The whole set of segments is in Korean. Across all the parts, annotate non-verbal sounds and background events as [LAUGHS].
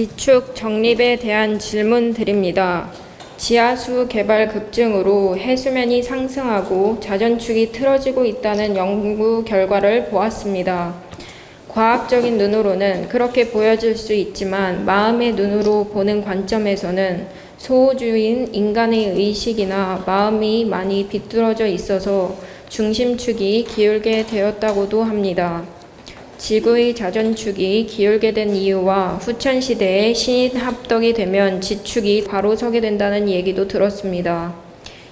지축 정립에 대한 질문 드립니다. 지하수 개발 급증으로 해수면이 상승하고 자전축이 틀어지고 있다는 연구 결과를 보았습니다. 과학적인 눈으로는 그렇게 보여질 수 있지만 마음의 눈으로 보는 관점에서는 소호주인 인간의 의식이나 마음이 많이 비뚤어져 있어서 중심축이 기울게 되었다고도 합니다. 지구의 자전축이 기울게 된 이유와 후천 시대에 신이 합덕이 되면 지축이 바로 서게 된다는 얘기도 들었습니다.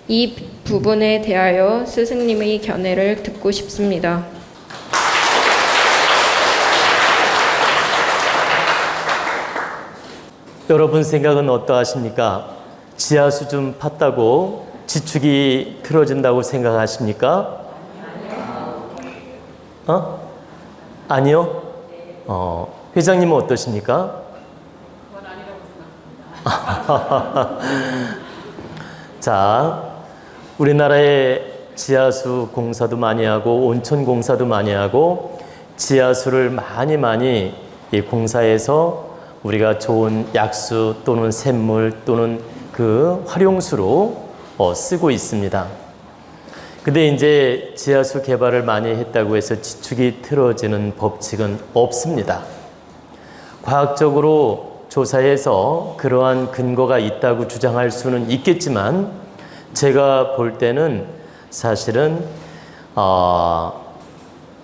이 부분에 대하여 스승님의 견해를 듣고 싶습니다. 여러분 생각은 어떠하십니까? 지하수 좀 팠다고 지축이 틀어진다고 생각하십니까? 어? 아니요? 어, 회장님은 어떠십니까? [LAUGHS] 자, 우리나라에 지하수 공사도 많이 하고 온천 공사도 많이 하고 지하수를 많이 많이 이 공사해서 우리가 좋은 약수 또는 샘물 또는 그 활용수로 어, 쓰고 있습니다. 근데 이제 지하수 개발을 많이 했다고 해서 지축이 틀어지는 법칙은 없습니다. 과학적으로 조사해서 그러한 근거가 있다고 주장할 수는 있겠지만 제가 볼 때는 사실은 어,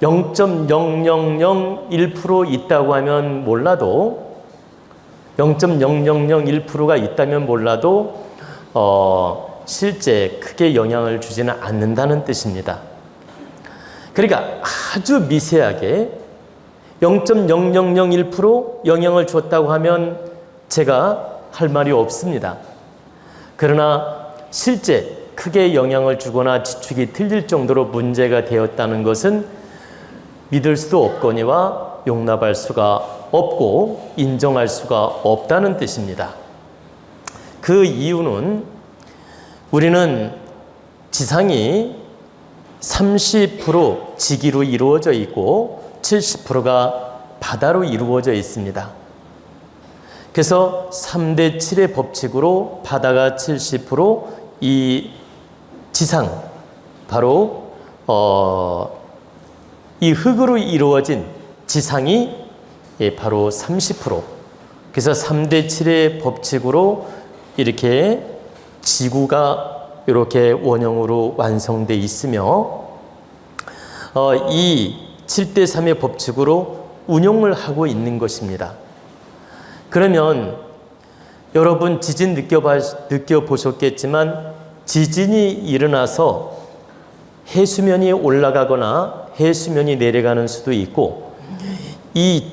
0.0001% 있다고 하면 몰라도 0.0001%가 있다면 몰라도 어, 실제 크게 영향을 주지는 않는다는 뜻입니다. 그러니까 아주 미세하게 0.0001% 영향을 줬다고 하면 제가 할 말이 없습니다. 그러나 실제 크게 영향을 주거나 지축이 틀릴 정도로 문제가 되었다는 것은 믿을 수도 없거니와 용납할 수가 없고 인정할 수가 없다는 뜻입니다. 그 이유는 우리는 지상이 30% 지기로 이루어져 있고 70%가 바다로 이루어져 있습니다. 그래서 3대 7의 법칙으로 바다가 70%이 지상 바로 어, 이 흙으로 이루어진 지상이 예, 바로 30% 그래서 3대 7의 법칙으로 이렇게 지구가 이렇게 원형으로 완성돼 있으며 어, 이 7대 3의 법칙으로 운용을 하고 있는 것입니다. 그러면 여러분 지진 느껴봐, 느껴보셨겠지만 지진이 일어나서 해수면이 올라가거나 해수면이 내려가는 수도 있고 이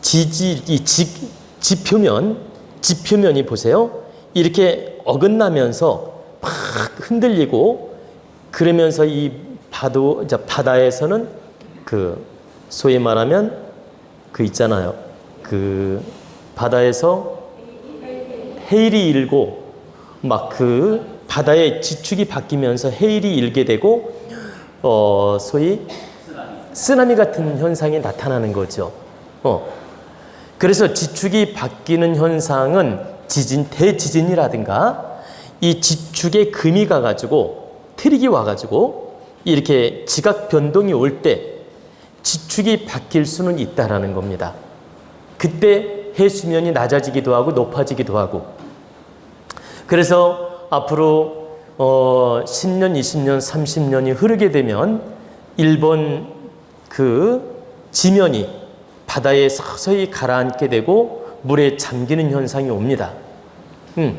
지지 이 지, 지표면 지표면이 보세요 이렇게 어긋나면서 막 흔들리고 그러면서 이자 바다에서는 그 소위 말하면 그 있잖아요 그 바다에서 해일이 일고 막 그 바다의 지축이 바뀌면서 해일이 일게 되고 어 소위 쓰나미 같은 현상이 나타나는 거죠. 어. 그래서 지축이 바뀌는 현상은 지진 대지진이라든가 이 지축에 금이 가가지고 트릭이 와가지고 이렇게 지각 변동이 올 때 지축이 바뀔 수는 있다라는 겁니다. 그때 해수면이 낮아지기도 하고 높아지기도 하고 그래서 앞으로 어 10년, 20년, 30년이 흐르게 되면 일본 그 지면이 바다에 서서히 가라앉게 되고 물에 잠기는 현상이 옵니다. 음.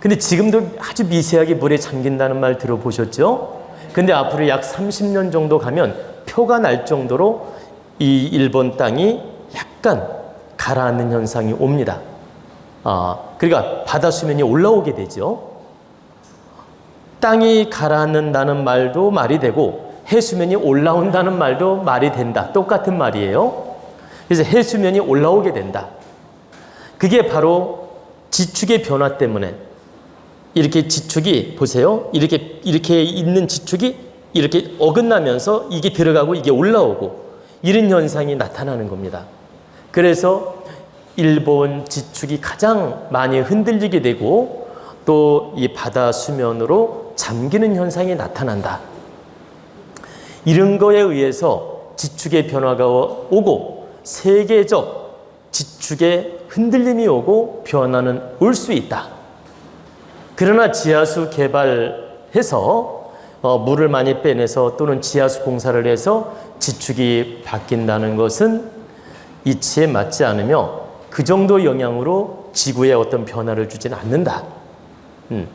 근데 지금도 아주 미세하게 물에 잠긴다는 말 들어보셨죠? 근데 앞으로 약 30년 정도 가면 표가 날 정도로 이 일본 땅이 약간 가라앉는 현상이 옵니다. 아, 그러니까 바다 수면이 올라오게 되죠. 땅이 가라앉는다는 말도 말이 되고 해수면이 올라온다는 말도 말이 된다. 똑같은 말이에요. 그래서 해수면이 올라오게 된다. 그게 바로 지축의 변화 때문에 이렇게 지축이 보세요. 이렇게 이렇게 있는 지축이 이렇게 어긋나면서 이게 들어가고 이게 올라오고 이런 현상이 나타나는 겁니다. 그래서 일본 지축이 가장 많이 흔들리게 되고 또 이 바다 수면으로 잠기는 현상이 나타난다. 이런 거에 의해서 지축의 변화가 오고 세계적 지축의 흔들림이 오고 변화는 올 수 있다. 그러나 지하수 개발해서 어, 물을 많이 빼내서 또는 지하수 공사를 해서 지축이 바뀐다는 것은 이치에 맞지 않으며 그 정도 영향으로 지구에 어떤 변화를 주지는 않는다. 음.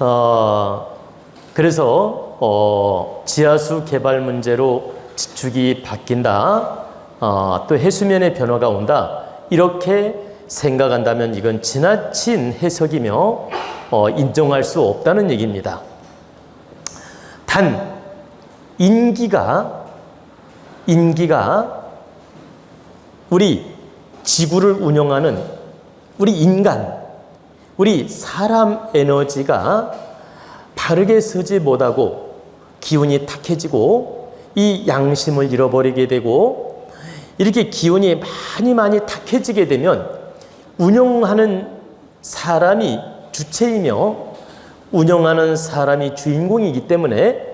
어, 그래서 어, 지하수 개발 문제로 지축이 바뀐다. 어, 또 해수면의 변화가 온다. 이렇게 생각한다면 이건 지나친 해석이며 어, 인정할 수 없다는 얘기입니다. 단 인기가 인기가 우리 지구를 운영하는 우리 인간, 우리 사람 에너지가 바르게 쓰지 못하고 기운이 탁해지고 이 양심을 잃어버리게 되고 이렇게 기운이 많이 많이 탁해지게 되면 운영하는 사람이 주체이며 운영하는 사람이 주인공이기 때문에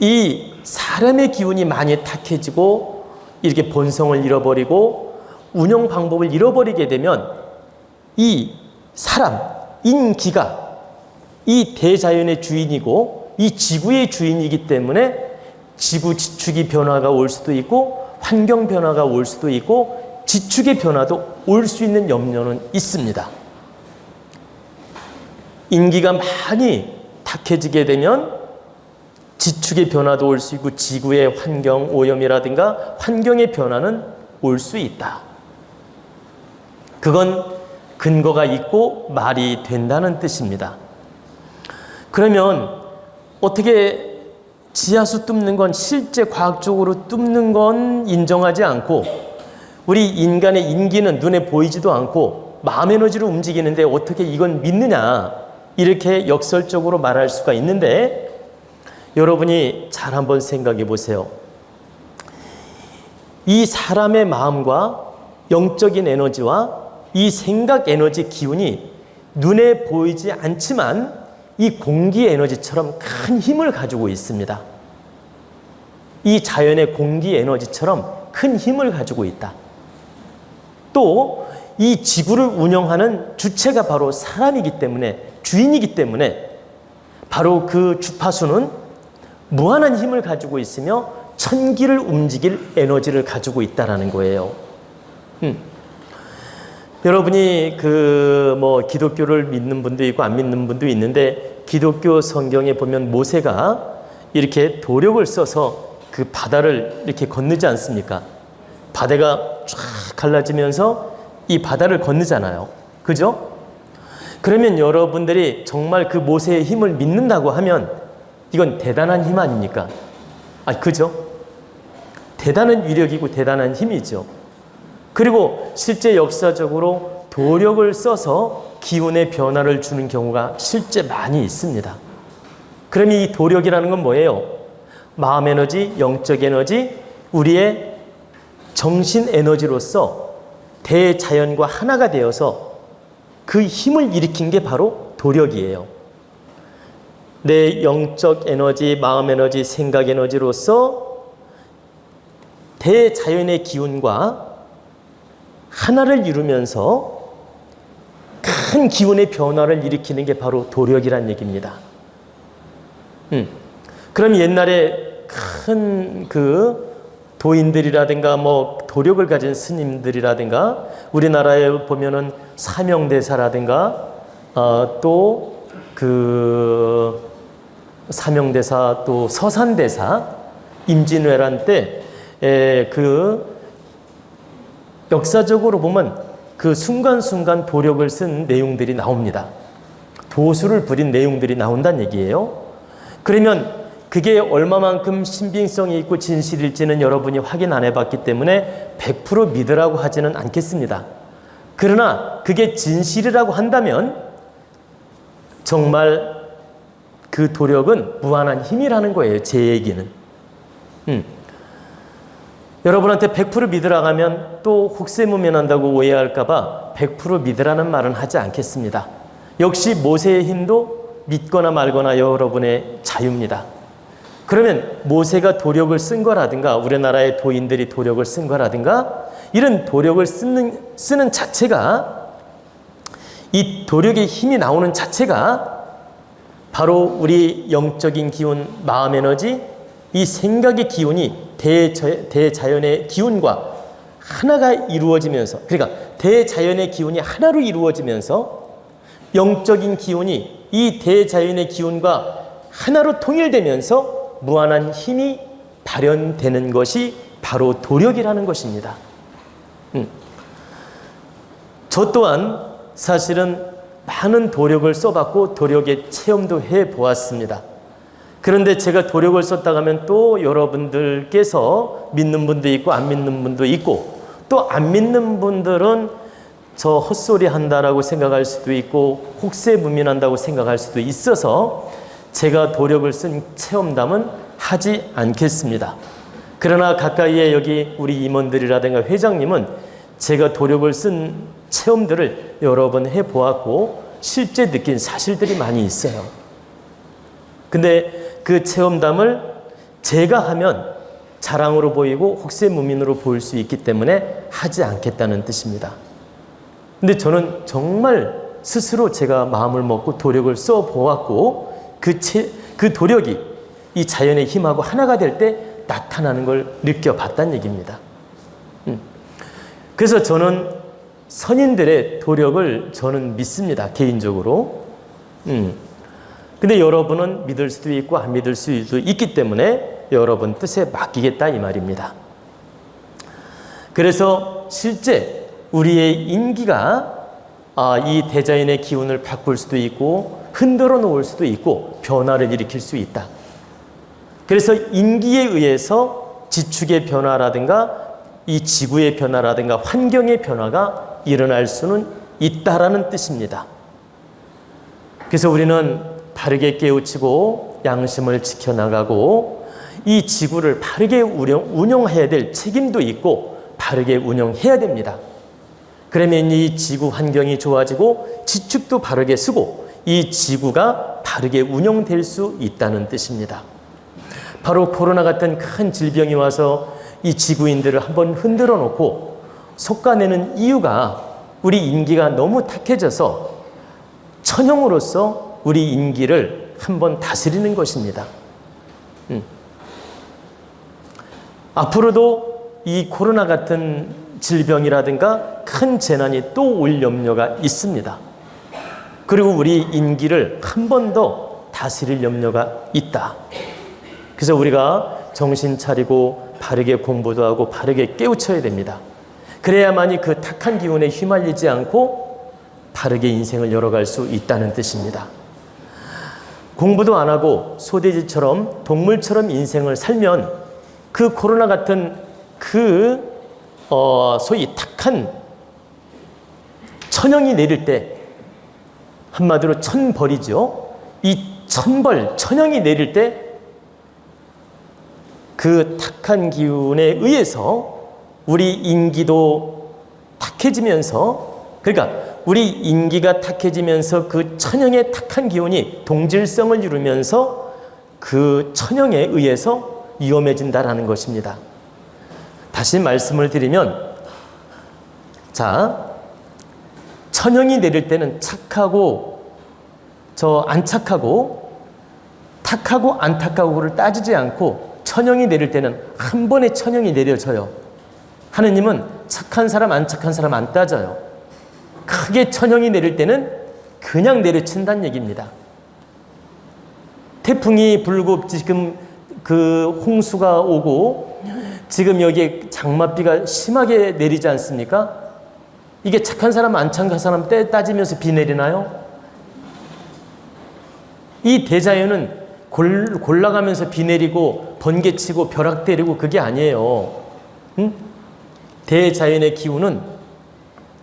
이 사람의 기운이 많이 탁해지고 이렇게 본성을 잃어버리고 운영 방법을 잃어버리게 되면 이 사람, 인기가 이 대자연의 주인이고 이 지구의 주인이기 때문에 지구 지축이 변화가 올 수도 있고 환경 변화가 올 수도 있고 지축의 변화도 올 수 있는 염려는 있습니다. 인기가 많이 탁해지게 되면 지축의 변화도 올 수 있고 지구의 환경 오염이라든가 환경의 변화는 올 수 있다. 그건 근거가 있고 말이 된다는 뜻입니다. 그러면 어떻게 지하수 뚫는 건 실제 과학적으로 뚫는 건 인정하지 않고 우리 인간의 인기는 눈에 보이지도 않고 마음 에너지로 움직이는데 어떻게 이건 믿느냐 이렇게 역설적으로 말할 수가 있는데 여러분이 잘 한번 생각해 보세요. 이 사람의 마음과 영적인 에너지와 이 생각 에너지 기운이 눈에 보이지 않지만 이 공기 에너지처럼 큰 힘을 가지고 있습니다. 이 자연의 공기 에너지처럼 큰 힘을 가지고 있다. 또 이 지구를 운영하는 주체가 바로 사람이기 때문에 주인이기 때문에 바로 그 주파수는 무한한 힘을 가지고 있으며 천기를 움직일 에너지를 가지고 있다라는 거예요. 음. 여러분이 그 뭐 기독교를 믿는 분도 있고 안 믿는 분도 있는데 기독교 성경에 보면 모세가 이렇게 도력을 써서 그 바다를 이렇게 건너지 않습니까? 바다가 쫙 갈라지면서 이 바다를 건너잖아요. 그죠? 그러면 여러분들이 정말 그 모세의 힘을 믿는다고 하면 이건 대단한 힘 아닙니까? 아, 그죠? 대단한 위력이고 대단한 힘이죠. 그리고 실제 역사적으로 도력을 써서 기운의 변화를 주는 경우가 실제 많이 있습니다. 그럼 이 도력이라는 건 뭐예요? 마음 에너지, 영적 에너지, 우리의 정신 에너지로서 대자연과 하나가 되어서 그 힘을 일으킨 게 바로 도력이에요. 내 영적 에너지, 마음 에너지, 생각 에너지로서 대자연의 기운과 하나를 이루면서 큰 기운의 변화를 일으키는 게 바로 도력이란 얘기입니다. 음. 그럼 옛날에 큰 그 도인들이라든가 뭐 도력을 가진 스님들이라든가 우리나라에 보면은 사명대사라든가 어, 또그 사명대사 또 서산대사 임진왜란 때 그 역사적으로 보면 그 순간순간 도력을 쓴 내용들이 나옵니다. 도수를 부린 내용들이 나온다는 얘기예요. 그러면 그게 얼마만큼 신빙성이 있고 진실일지는 여러분이 확인 안 해봤기 때문에 100% 믿으라고 하지는 않겠습니다. 그러나 그게 진실이라고 한다면 정말 그 도력은 무한한 힘이라는 거예요. 제 얘기는. 음. 여러분한테 100% 믿으라고 하면 또 혹세무면한다고 오해할까봐 100% 믿으라는 말은 하지 않겠습니다. 역시 모세의 힘도 믿거나 말거나 여러분의 자유입니다. 그러면 모세가 도력을 쓴 거라든가 우리나라의 도인들이 도력을 쓴 거라든가 이런 도력을 쓰는, 쓰는 자체가 이 도력의 힘이 나오는 자체가 바로 우리 영적인 기운, 마음 에너지, 이 생각의 기운이 대자, 대자연의 기운과 하나가 이루어지면서, 그러니까 대자연의 기운이 하나로 이루어지면서 영적인 기운이 이 대자연의 기운과 하나로 통일되면서 무한한 힘이 발현되는 것이 바로 도력이라는 것입니다. 음. 저 또한 사실은 많은 도력을 써봤고 도력의 체험도 해 보았습니다. 그런데 제가 도력을 썼다고 하면 또 여러분들께서 믿는 분도 있고 안 믿는 분도 있고 또 안 믿는 분들은 저 헛소리 한다라고 생각할 수도 있고 혹세무민한다고 생각할 수도 있어서 제가 도력을 쓴 체험담은 하지 않겠습니다. 그러나 가까이에 여기 우리 임원들이라든가 회장님은 제가 도력을 쓴 체험들을 여러 번 해보았고 실제 느낀 사실들이 많이 있어요. 근데 그 체험담을 제가 하면 자랑으로 보이고 혹세무민으로 보일 수 있기 때문에 하지 않겠다는 뜻입니다. 근데 저는 정말 스스로 제가 마음을 먹고 도력을 써 보았고 그, 체, 그 도력이 이 자연의 힘하고 하나가 될 때 나타나는 걸 느껴봤다는 얘기입니다. 음. 그래서 저는 선인들의 도력을 저는 믿습니다. 개인적으로. 음. 근데 여러분은 믿을 수도 있고 안 믿을 수도 있기 때문에 여러분 뜻에 맡기겠다 이 말입니다. 그래서 실제 우리의 인기가 아, 이 대자연의 기운을 바꿀 수도 있고 흔들어 놓을 수도 있고 변화를 일으킬 수 있다. 그래서 인기에 의해서 지축의 변화라든가 이 지구의 변화라든가 환경의 변화가 일어날 수는 있다라는 뜻입니다. 그래서 우리는 바르게 깨우치고 양심을 지켜나가고 이 지구를 바르게 운영, 해야 될 책임도 있고 바르게 운영해야 됩니다. 그러면 이 지구 환경이 좋아지고 지축도 바르게 쓰고 이 지구가 바르게 운영될 수 있다는 뜻입니다. 바로 코로나 같은 큰 질병이 와서 이 지구인들을 한번 흔들어 놓고 속가내는 이유가 우리 인기가 너무 탁해져서 천형으로서 우리 인기를 한번 다스리는 것입니다. 음. 앞으로도 이 코로나 같은 질병이라든가 큰 재난이 또 올 염려가 있습니다. 그리고 우리 인기를 한 번 더 다스릴 염려가 있다. 그래서 우리가 정신 차리고 바르게 공부도 하고 바르게 깨우쳐야 됩니다. 그래야만이 그 탁한 기운에 휘말리지 않고 바르게 인생을 열어갈 수 있다는 뜻입니다. 공부도 안 하고 소돼지처럼 동물처럼 인생을 살면 그 코로나 같은 그 어, 소위 탁한 천형이 내릴 때 한마디로 천벌이죠. 이 천벌, 천형이 내릴 때 그 탁한 기운에 의해서 우리 인기도 탁해지면서 그러니까 우리 인기가 탁해지면서 그 천형의 탁한 기운이 동질성을 이루면서 그 천형에 의해서 위험해진다라는 것입니다. 다시 말씀을 드리면 자 천형이 내릴 때는 착하고 저 안 착하고 탁하고 안 탁하고를 따지지 않고 천형이 내릴 때는 한 번에 천형이 내려져요. 하느님은 착한 사람 안 착한 사람 안 따져요. 크게 천형이 내릴 때는 그냥 내려친다는 얘기입니다. 태풍이 불고 지금 그 홍수가 오고 지금 여기에 장맛비가 심하게 내리지 않습니까? 이게 착한 사람 안 착한 사람 때 따지면서 비 내리나요? 이 대자연은 골, 골라가면서 비 내리고 번개치고 벼락 때리고 그게 아니에요. 응? 대자연의 기운은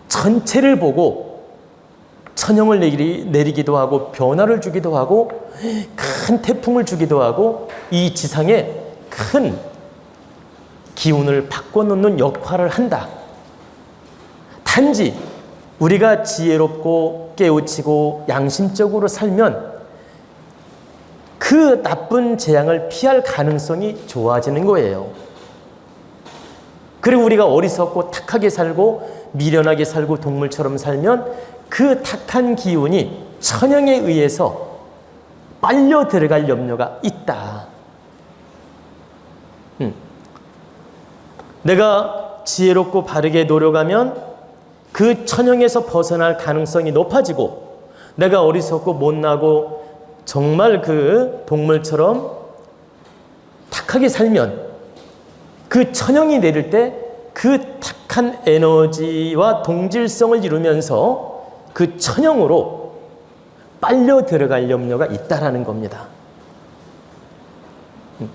전체를 보고 천형을 내리, 내리기도 하고 변화를 주기도 하고 큰 태풍을 주기도 하고 이 지상에 큰 기운을 바꿔놓는 역할을 한다. 단지 우리가 지혜롭고 깨우치고 양심적으로 살면 그 나쁜 재앙을 피할 가능성이 좋아지는 거예요. 그리고 우리가 어리석고 탁하게 살고 미련하게 살고 동물처럼 살면 그 탁한 기운이 천영에 의해서 빨려 들어갈 염려가 있다. 음. 내가 지혜롭고 바르게 노력하면 그 천영에서 벗어날 가능성이 높아지고 내가 어리석고 못나고 정말 그 동물처럼 탁하게 살면 그 천영이 내릴 때 그 탁한 에너지와 동질성을 이루면서 그 천영으로 빨려 들어갈 염려가 있다라는 겁니다. 음.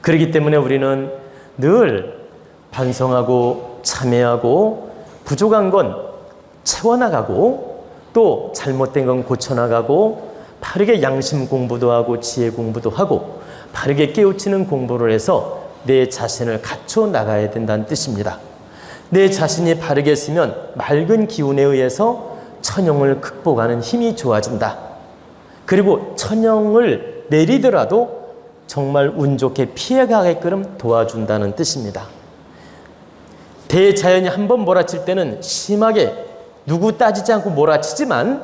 그렇기 때문에 우리는 늘 반성하고 참회하고 부족한 건 채워나가고 또 잘못된 건 고쳐나가고 바르게 양심 공부도 하고 지혜 공부도 하고 바르게 깨우치는 공부를 해서 내 자신을 갖춰 나가야 된다는 뜻입니다. 내 자신이 바르게 쓰면 맑은 기운에 의해서 천영을 극복하는 힘이 좋아진다. 그리고 천영을 내리더라도 정말 운 좋게 피해가게끔 도와준다는 뜻입니다. 대자연이 한 번 몰아칠 때는 심하게 누구 따지지 않고 몰아치지만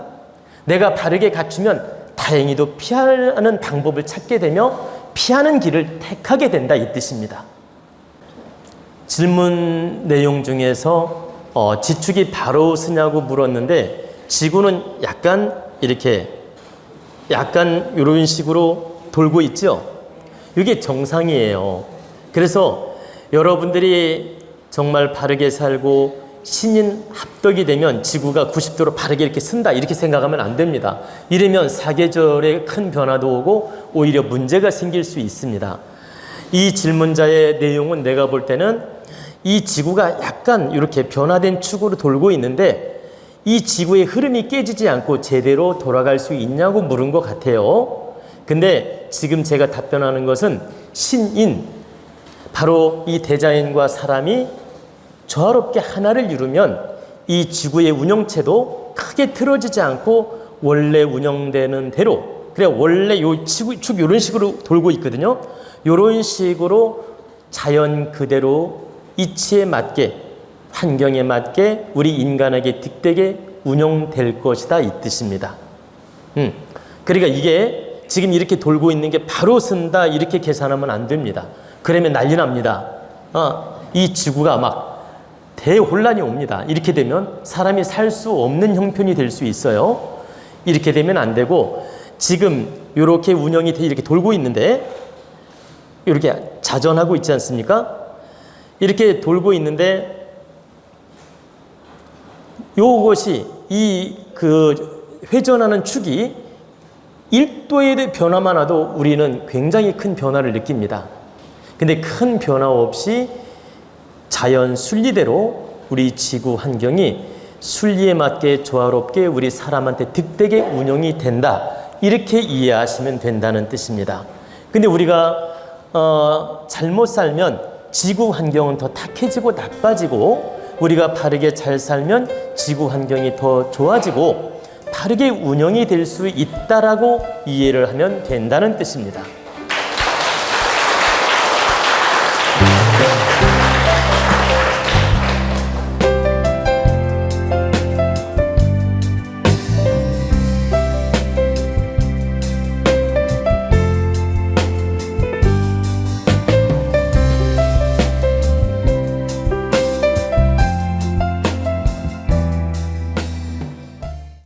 내가 바르게 갖추면 다행히도 피하는 방법을 찾게 되며 피하는 길을 택하게 된다 이 뜻입니다. 질문 내용 중에서 어, 지축이 바로 쓰냐고 물었는데 지구는 약간 이렇게 약간 이런 식으로 돌고 있죠. 이게 정상이에요. 그래서 여러분들이 정말 바르게 살고 신인 합덕이 되면 지구가 90도로 바르게 이렇게 쓴다 이렇게 생각하면 안 됩니다. 이러면 사계절에 큰 변화도 오고 오히려 문제가 생길 수 있습니다. 이 질문자의 내용은 내가 볼 때는 이 지구가 약간 이렇게 변화된 축으로 돌고 있는데 이 지구의 흐름이 깨지지 않고 제대로 돌아갈 수 있냐고 물은 것 같아요. 근데 지금 제가 답변하는 것은 신인, 바로 이 대자연과 사람이 조화롭게 하나를 이루면 이 지구의 운영체도 크게 틀어지지 않고 원래 운영되는 대로 그래 원래 요 지구 축 이런 식으로 돌고 있거든요. 이런 식으로 자연 그대로 이치에 맞게 환경에 맞게 우리 인간에게 득되게 운영될 것이다 이 뜻입니다. 음. 그러니까 이게 지금 이렇게 돌고 있는 게 바로 쓴다 이렇게 계산하면 안 됩니다. 그러면 난리 납니다. 어, 이 지구가 막 대혼란이 옵니다. 이렇게 되면 사람이 살 수 없는 형편이 될 수 있어요. 이렇게 되면 안 되고 지금 이렇게 운영이 돼 이렇게 돌고 있는데 이렇게 자전하고 있지 않습니까? 이렇게 돌고 있는데 요것이 이 그 회전하는 축이 1도의 변화만 와도 우리는 굉장히 큰 변화를 느낍니다. 근데 큰 변화 없이 자연 순리대로 우리 지구 환경이 순리에 맞게 조화롭게 우리 사람한테 득되게 운영이 된다. 이렇게 이해하시면 된다는 뜻입니다. 근데 우리가 어, 잘못 살면 지구 환경은 더 탁해지고 나빠지고 우리가 바르게 잘 살면 지구 환경이 더 좋아지고 바르게 운영이 될 수 있다라고 이해를 하면 된다는 뜻입니다.